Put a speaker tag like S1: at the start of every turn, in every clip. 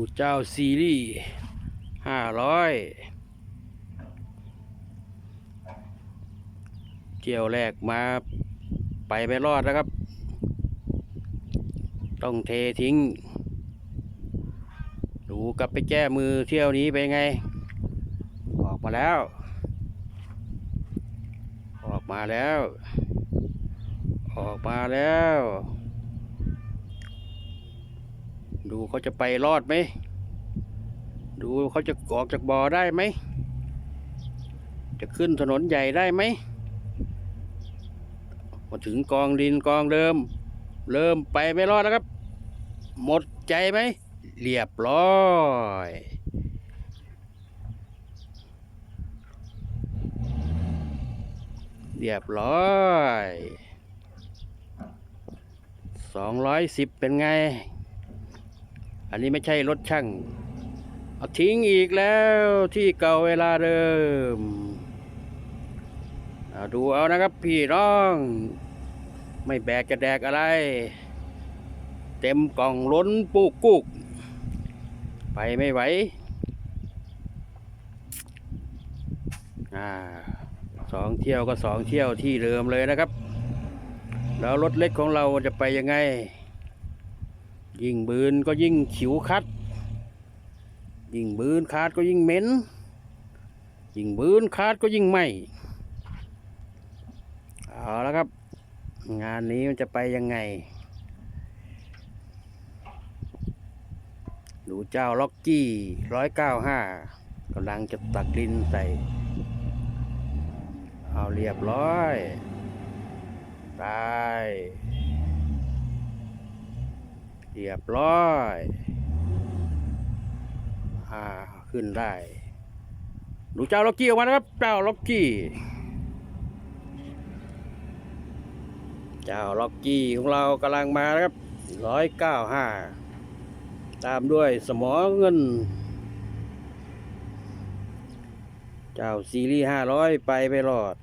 S1: ดูเจ้าซีรีส์ห้าร้อยเที่ยวแรกมาไปไม่รอดนะครับ ต้องเททิ้ง ดูกลับไปแก้มือเที่ยวนี้เป็นไง ออกมาแล้ว ออกมาแล้ว ออกมาแล้ว ดูเขาจะไปรอดไหม ดูเขาจะออกจากบ่อได้ไหม จะขึ้นถนนใหญ่ได้ไหม มาถึงกองดินกองเดิม เริ่มไปไม่รอดแล้วครับ หมดใจไหม เรียบร้อยเรียบร้อยสองร้อยสิบเป็นไง อันนี้ไม่ใช่รถช่าง เอาทิ้งอีกแล้วที่เก่าเวลาเดิมดูเอานะครับพี่น้อง ไม่แบกจะแดกอะไร เต็มกล่องล้นปุกกุก ไปไม่ไหวอสองเที่ยวก็สองเที่ยวที่เดิมเลยนะครับ แล้วรถเล็กของเราจะไปยังไง ยิ่งบืนก็ยิ่งขิวคัด ยิ่งบืนคาดก็ยิ่งเหม็น ยิ่งบืนคาดก็ยิ่งไหมเอาแล้วครับ งานนี้มันจะไปยังไง ดูเจ้าล็อกกี้ร้อยเก้าห้ากำลังจะตักดินใส่ เอาเรียบร้อย ได้ เรียบร้อยอ่าขึ้นได้ดูเจ้าล็อกกี้ออกมานะครับ เจ้าล็อกกี้ เจ้าล็อกกี้ของเรากำลังมานะครับร้อยเก้าห้าตามด้วยสมอเงิน เจ้าซีรีส์ห้าร้อยไปไปรอด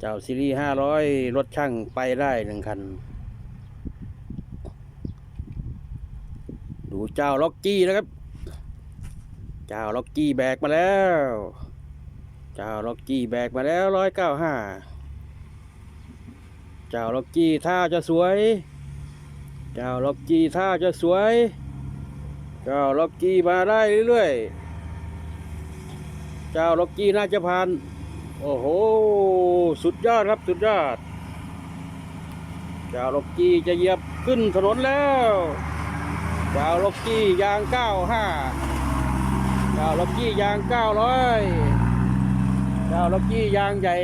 S1: เจ้าซีรีส์ห้าร้อยรถช่างไปได้หนึ่งคัน ดูเจ้าล็อกกี้นะครับ เจ้าล็อกกี้แบกมาแล้ว เจ้าล็อกกี้แบกมาแล้วร้อยเก้าห้าเจ้าล็อกกี้ท่าจะสวย เจ้าล็อกกี้ท่าจะสวย เจ้าล็อกกี้มาได้เรื่อยๆ เจ้าล็อกกี้น่าจะผ่าน โอ้โห สุดยอดครับสุดยอด เจ้าล็อกกี้จะเหยียบขึ้นถนนแล้ว เจ้าล็อกกี้ยางเก้าห้าเจ้าล็อกกี้ยางเก้าร้อยเจ้าล็อกกี้ยางใหญ่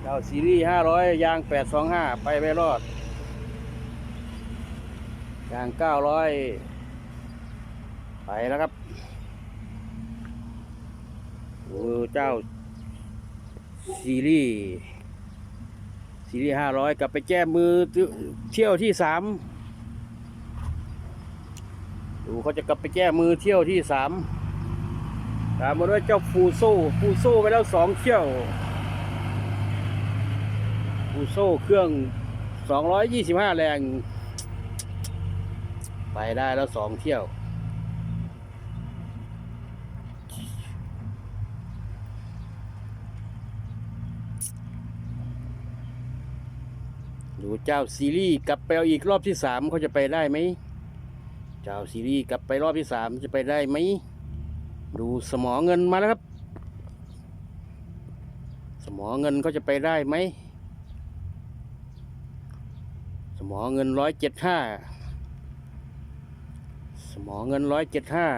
S1: เจ้าซีรีส์ห้าร้อยางแปดสองห้าไปไม่รอด ยางเก้าร้อยไปแล้วครับโอ้เจ้าซีรีส์ ซีรีส์ห้าร้อยกลับไปแก้มือเที่ยวที่สามดูเขาจะกลับไปแก้มือเที่ยวที่สามตามมาด้วยเจ้าฟูโซ่ฟูโซ่ไปแล้วสองเที่ยวฟูโซ่เครื่อง225แรง ไปได้แล้วสองเที่ยว ดูเจ้าซีรีส์กลับไปเอาอีกรอบที่สามเขาจะไปได้ไหม เจ้าซีรีส์กลับไปรอบที่สามจะไปได้ไหม ดูสมอเงินมาแล้วครับ สมอเงินเขาจะไปได้ไหม สมอเงินร้อยเจ็ดห้า สมอเงินร้อยเจ็ดห้า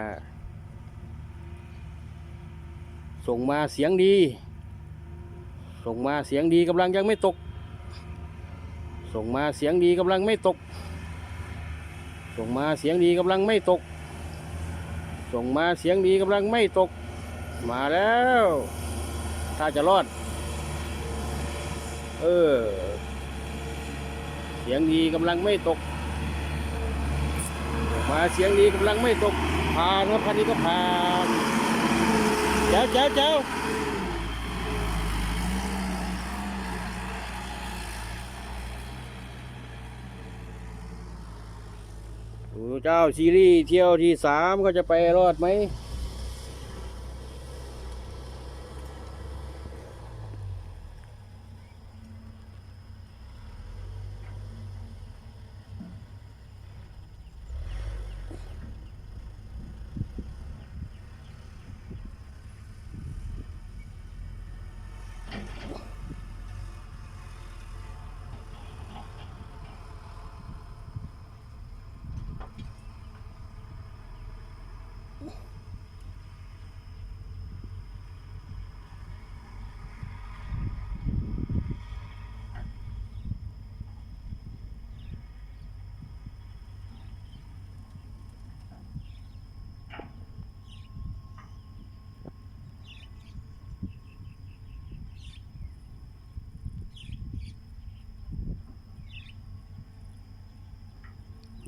S1: ส่งมาเสียงดี ส่งมาเสียงดีกำลังยังไม่ตก ส่งมาเสียงดีกำลังไม่ตก ส่งมาเสียงดีกำลังไม่ตก ส่งมาเสียงดีกำลังไม่ตก มาแล้ว ถ้าจะรอด เออ เสียงดีกำลังไม่ตก มาเสียงดีกำลังไม่ตกผ่านครับคันนี้ก็ผ่านเจ้าเจ้าเจ้า เจ้าซีรีส์เที่ยวที่สามเขาจะไปรอดไหม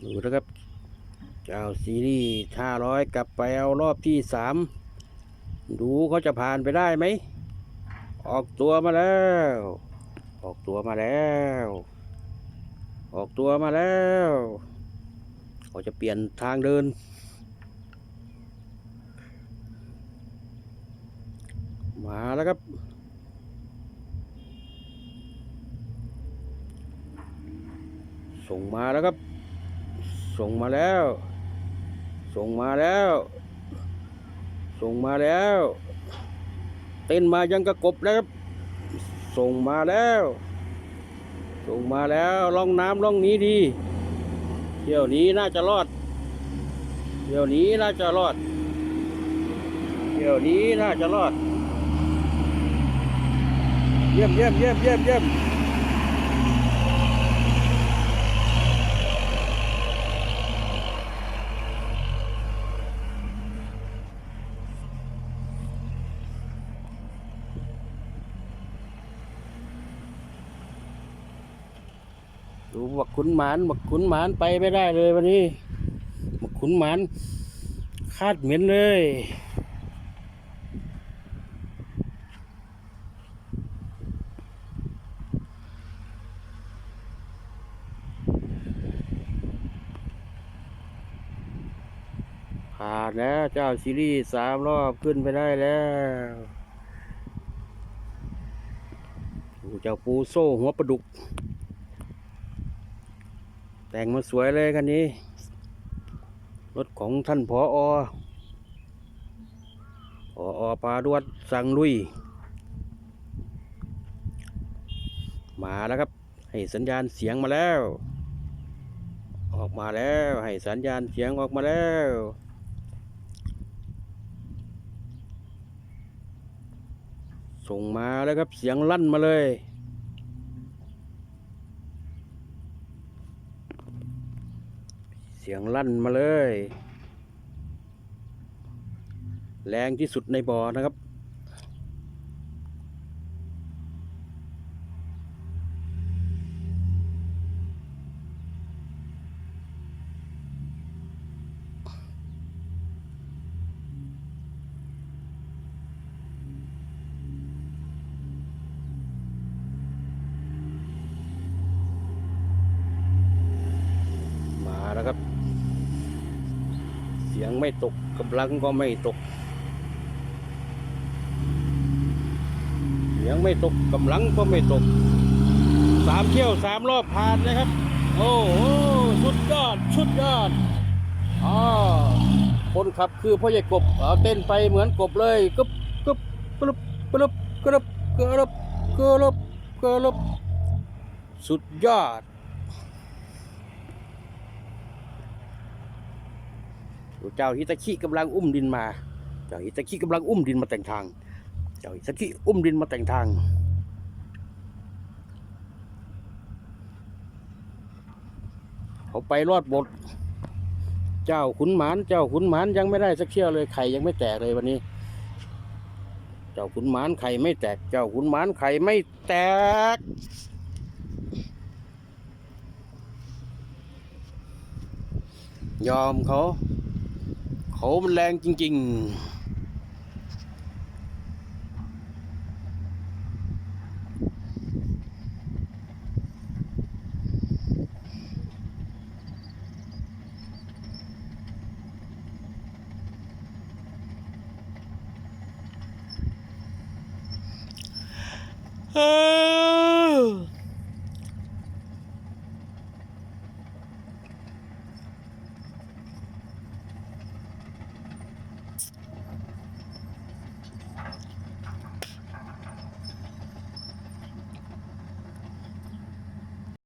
S1: ดูนะครับเจ้าซีรีส์ห้าร้อยกลับไปเอารอบที่สามดูเขาจะผ่านไปได้ไหม ออกตัวมาแล้ว ออกตัวมาแล้ว ออกตัวมาแล้วเขาจะเปลี่ยนทางเดินมาแล้วครับ ส่งมาแล้วครับ ส่งมาแล้ว ส่งมาแล้ว ส่งมาแล้ว เต้นมายังกระกบแล้วครับ ส่งมาแล้ว ส่งมาแล้วล่องน้ำล่องนี้ดีเที่ยวนี้น่าจะรอดเที่ยวนี้น่าจะรอดเที่ยวนี้น่าจะรอด เยี่ยมเยี่ยมเยี่ยมเยี่ยมเยี่ยม ดูบักขุนหมานบักขุนหมานไปไม่ได้เลยวันนี้บักขุนหมานคาดเหม็นเลยผ่านแล้วเจ้าซีรีส์สามรอบขึ้นไปได้แล้วเจ้าปูโซ่หัวปลาดุก แต่งมาสวยเลยคันนี้ รถของท่านผออผออปาดวดสั่งลุย มาแล้วครับ ให้สัญญาณเสียงมาแล้ว ออกมาแล้วให้สัญญาณเสียงออกมาแล้วส่งมาแล้วครับเสียงลั่นมาเลย เสียงลั่นมาเลย แรงที่สุดในบ่อนะครับ มาแล้วครับ เสียงไม่ ตกกำลังก็ไม่ตกเสียงไม่ตกกำลังก็ไม่ตกสามเที่ยวสามรอบผ่านนะครับ โอ้โหสุดยอดสุดยอดอ๋อคนขับคือพ่อใหญ่กบเอาเต้นไปเหมือนกบเลยกึบกึบกรึบกรึบกรึบกรึบกรึบกรึบสุดยอด เจ้าฮิตาคิกำลังอุ้มดินมา เจ้าฮิตาคิกำลังอุ้มดินมาแต่งทาง เจ้าฮิตาคิอุ้มดินมาแต่งทาง เขาไปรอดบทเจ้าขุนหมาน เจ้าขุนหมานยังไม่ได้สักเชี่ยวเลยไข่ยังไม่แตกเลยวันนี้ เจ้าขุนหมานไข่ไม่แตก เจ้าขุนหมานไข่ไม่แตกยอมเขา เขามันแรงจริง ๆเฮ้